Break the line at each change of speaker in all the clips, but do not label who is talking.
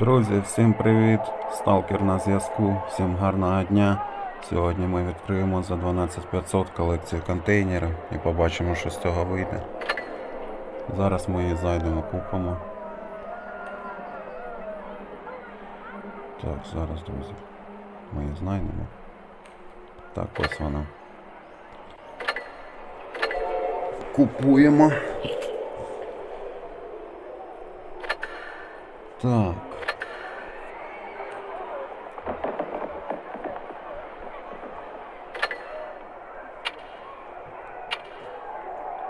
Друзі, всім привіт! Сталкер на зв'язку. Всім гарного дня. Сьогодні ми відкриємо за 12500 колекцію контейнерів і побачимо, що з цього вийде. Зараз ми її зайдемо, купимо. Так, зараз, друзі. Ми її знайдемо. Так, ось вона. Купуємо. Так.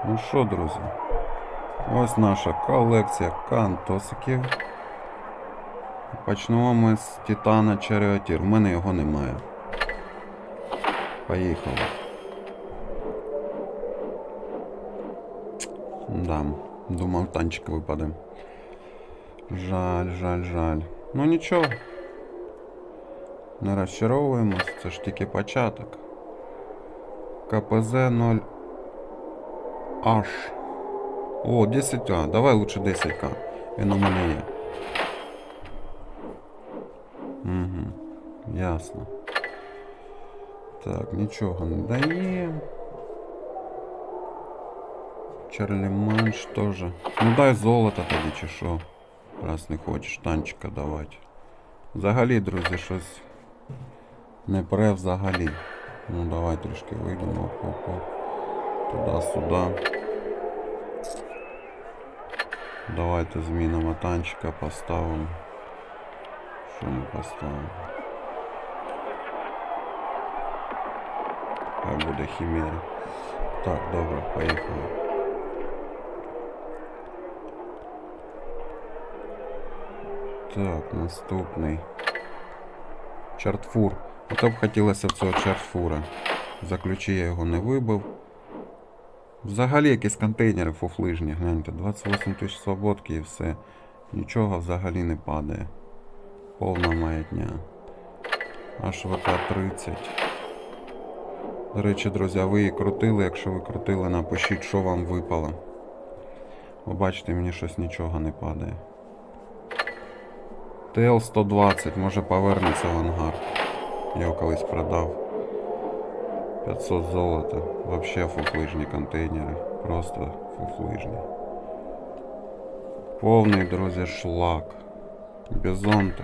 Ну що, друзі? Ось наша колекція кантосиків. Почнемо ми з Титана Charioteer. У мене його немає. Поїхали. Да, думав танчик випаде. Жаль, жаль, жаль. Ну нічого. Не розчаровуємось, це ж тільки початок. КПЗ 0 H. О, 10к. Давай лучше 10к. Він у мене є. Угу. Ясно. Так, нічого не дає. Чарлі Манш теж. Ну дай золото тоді чи що. Раз не хочеш танчика давати. Взагалі, друзі, щось не пре взагалі. Ну давай трішки вийдемо. Оп-оп-оп. Туди-сюди. Давайте змінимо танчика, поставимо. Що ми поставимо? Хай буде хімера. Так, добре, поїхали. Так, наступний. Чартфур. Ото б хотілося цього чартфура. За ключі я його не вибив. Взагалі якісь контейнери фуфлижні, гляньте, 28 тисяч свободки і все. Нічого взагалі не падає. Повна маятня. Аж ВК-30. До речі, друзі, ви її крутили. Якщо ви крутили, напишіть, що вам випало. Ви бачите, мені щось нічого не падає. ТЛ-120, може повернеться в ангар. Я його колись продав. 500 золота. Вообще фуфлижні контейнери. Просто фуфлижні. Повний, друзі, шлак. Бізонта.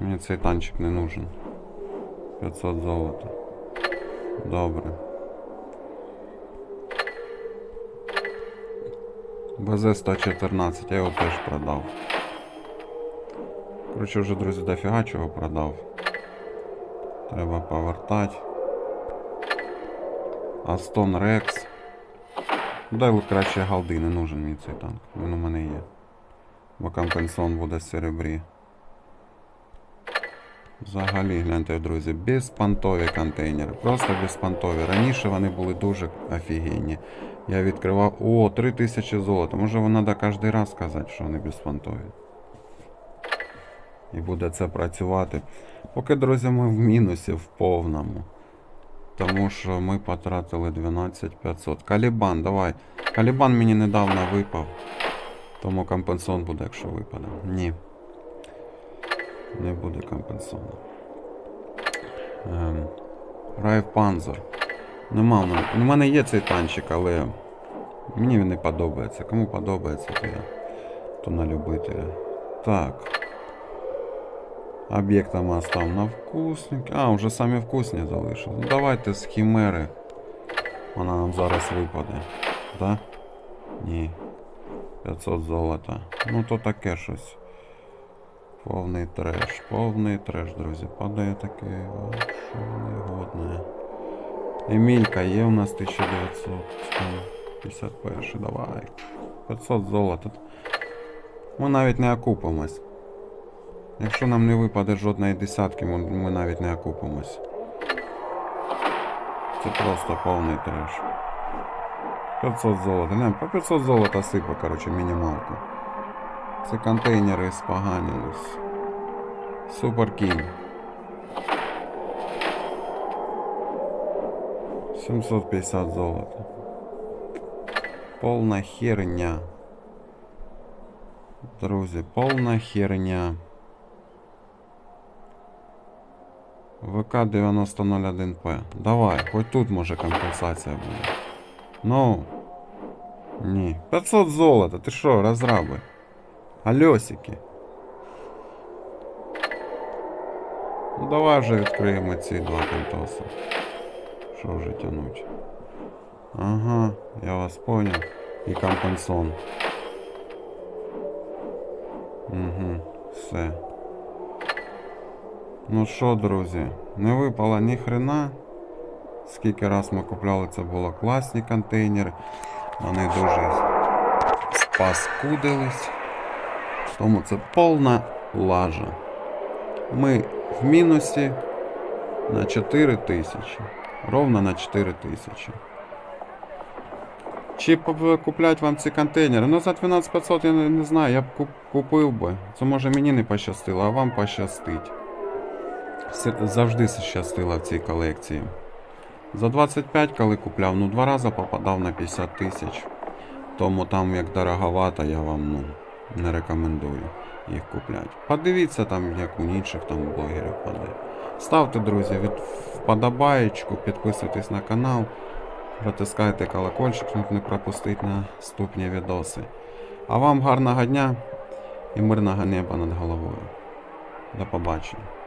Мені цей танчик не нужен. 500 золота. Добре. БЗ-114, я його теж продав. Коротше, вже, друзі, дофіга чого продав. Треба повертати. Астон Рекс. Дай краще голди, не нужен мені цей танк. Він у мене є. Бо компенсон буде в серебрі. Взагалі, гляньте, друзі, безпонтові контейнери. Просто безпонтові. Раніше вони були дуже офігенні. Я відкривав. О, 3000 золота. Може треба кожен раз сказати, що вони безпонтові. І буде це працювати. Поки, друзі, ми в мінусі в повному. Тому що ми потратили 12500. Калібан, давай. Калібан мені недавно випав. Тому компенсон буде, якщо випаде. Ні. Не буде компенсону. Ем, Райв. Нема в мене. У мене є цей танчик, але мені він не подобається. Кому подобається, то я. То на любителя. Так. Об'єктами остав на вкусник. А, вже самі вкусні залишили. Ну, давайте з хімери. Вона нам зараз випаде. Да? Ні. 500 золота. Ну то таке щось. Повний треш, повний треш, друзі. Падає таке. Що негодне. Емілька є у нас 1951. Давай. 500 золота. Ми навіть не окупимось. Якщо нам не випаде жодної десятки, ми, навіть не окупимось. Це просто повний треш. 500 золота. Не, по 500 золота сипа, короче, мінімалку. Це контейнери споганились. Супер кінь. 750 золота. Полна херня. Друзі, повна херня. ВК 9001П. Давай, хоч тут може компенсація буде. Ну. Ні. 500 золота, ти що, розраби? Альосики. Ну давай вже відкриємо ці два контоси. Що вже тянуть? Ага, я вас понял. І компенсон. Угу, все. Ну що, друзі, не випало ні хрена. Скільки раз ми купляли, це було класні контейнери. Вони дуже спаскудились. Тому це повна лажа. Ми в мінусі на 4 тисячі. Ровно на 4 тисячі. Чи куплять вам ці контейнери? Ну за 12500 я не знаю, я б купив би. Це може мені не пощастило, а вам пощастить. Завжди щастило в цій колекції. За 25, коли купляв, ну два рази попадав на 50 тисяч. Тому там як дороговато, я вам ну, не рекомендую їх купляти. Подивіться там, як у інших там блогерів падає. Ставте, друзі, від вподобаєчку, підписуйтесь на канал, протискайте колокольчик, щоб не пропустити наступні відоси. А вам гарного дня і мирного неба над головою. До побачення.